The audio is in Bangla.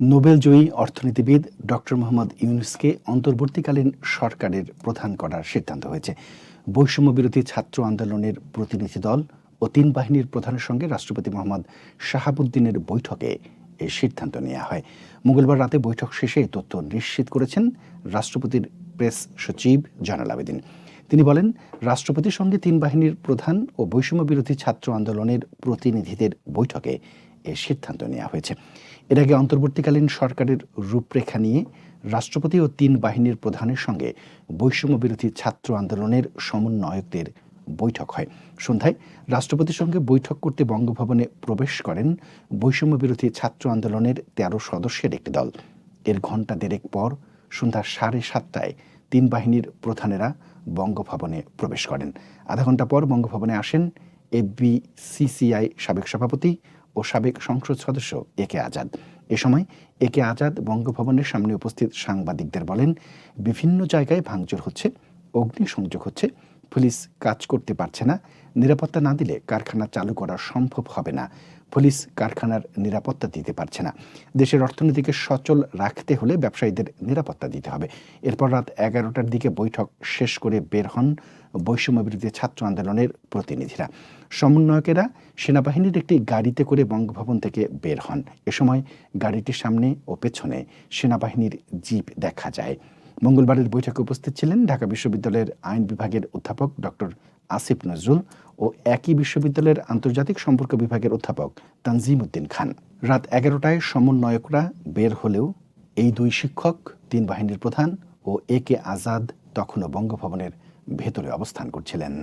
নোবেলজয়ী অর্থনীতিবিদ ডক্টর মোহাম্মদ ইউনুসকে অন্তর্বর্তীকালীন সরকারের প্রধান করার সিদ্ধান্ত হয়েছে। বৈষম্য বিরোধী ছাত্র আন্দোলনের প্রতিনিধি দল ও তিন বাহিনীর প্রধানের সঙ্গে রাষ্ট্রপতি মোহাম্মদ শাহাবুদ্দিনের বৈঠকে এই সিদ্ধান্ত নেওয়া হয়। মঙ্গলবার রাতে বৈঠক শেষে এই তথ্য নিশ্চিত করেছেন রাষ্ট্রপতির প্রেস সচিব জয়নাল আবেদিন। তিনি বলেন, রাষ্ট্রপতির সঙ্গে তিন বাহিনীর প্রধান ও বৈষম্য বিরোধী ছাত্র আন্দোলনের প্রতিনিধিদের বৈঠকে এ সিদ্ধান্ত নেওয়া হয়েছে। এর আগে অন্তর্বর্তীকালীন সরকারের রূপরেখা নিয়ে রাষ্ট্রপতি ও তিন বাহিনীর প্রধানের সঙ্গে বৈষম্য বিরোধী ছাত্র আন্দোলনের সমন্বয়কদের বৈঠক হয়। সন্ধ্যায় রাষ্ট্রপতির সঙ্গে বৈঠক করতে বঙ্গভবনে প্রবেশ করেন বৈষম্য বিরোধী ছাত্র আন্দোলনের তেরো সদস্যের একটি দল। এর ঘণ্টা দেড়েক পর সন্ধ্যা সাড়ে সাতটায় তিন বাহিনীর প্রধানেরা বঙ্গভবনে প্রবেশ করেন। আধা ঘণ্টা পর বঙ্গভবনে আসেন এফবিসিসিআই সাবেক সভাপতি ও সাবেক সংসদ সদস্য এ কে আজাদ। এ সময় এ কে আজাদ বঙ্গভবনের সামনে উপস্থিত সাংবাদিকদের বলেন, বিভিন্ন জায়গায় ভাঙচুর হচ্ছে অগ্নি সংযোগ হচ্ছে, পুলিশ কাজ করতে পারছে না, নিরাপত্তা না দিলে কারখানা চালু করা সম্ভব হবে না। পুলিশ কারখানার নিরাপত্তা দিতে পারছে না। দেশের অর্থনীতিকে সচল রাখতে হলে ব্যবসায়ীদের নিরাপত্তা দিতে হবে। এরপর রাত এগারোটার দিকে বৈঠক শেষ করে বের হন বৈষম্য বিরোধী ছাত্র আন্দোলনের প্রতিনিধিরা। সমন্বয়কেরা সেনাবাহিনীর একটি গাড়িতে করে বঙ্গভবন থেকে বের হন। এ সময় গাড়িটির সামনে ও পেছনে সেনাবাহিনীর জিপ দেখা যায়। মঙ্গলবারের বৈঠকে উপস্থিত ছিলেন ঢাকা বিশ্ববিদ্যালয়ের আইন বিভাগের অধ্যাপক ডক্টর আসিফ নজরুল ও একই বিশ্ববিদ্যালয়ের আন্তর্জাতিক সম্পর্ক বিভাগের অধ্যাপক তানজিম উদ্দিন খান। রাত এগারোটায় সমন্বয়করা বের হলেও এই দুই শিক্ষক, তিন বাহিনীর প্রধান ও এ কে আজাদ তখনও বঙ্গভবনের ভেতরে অবস্থান করছিলেন।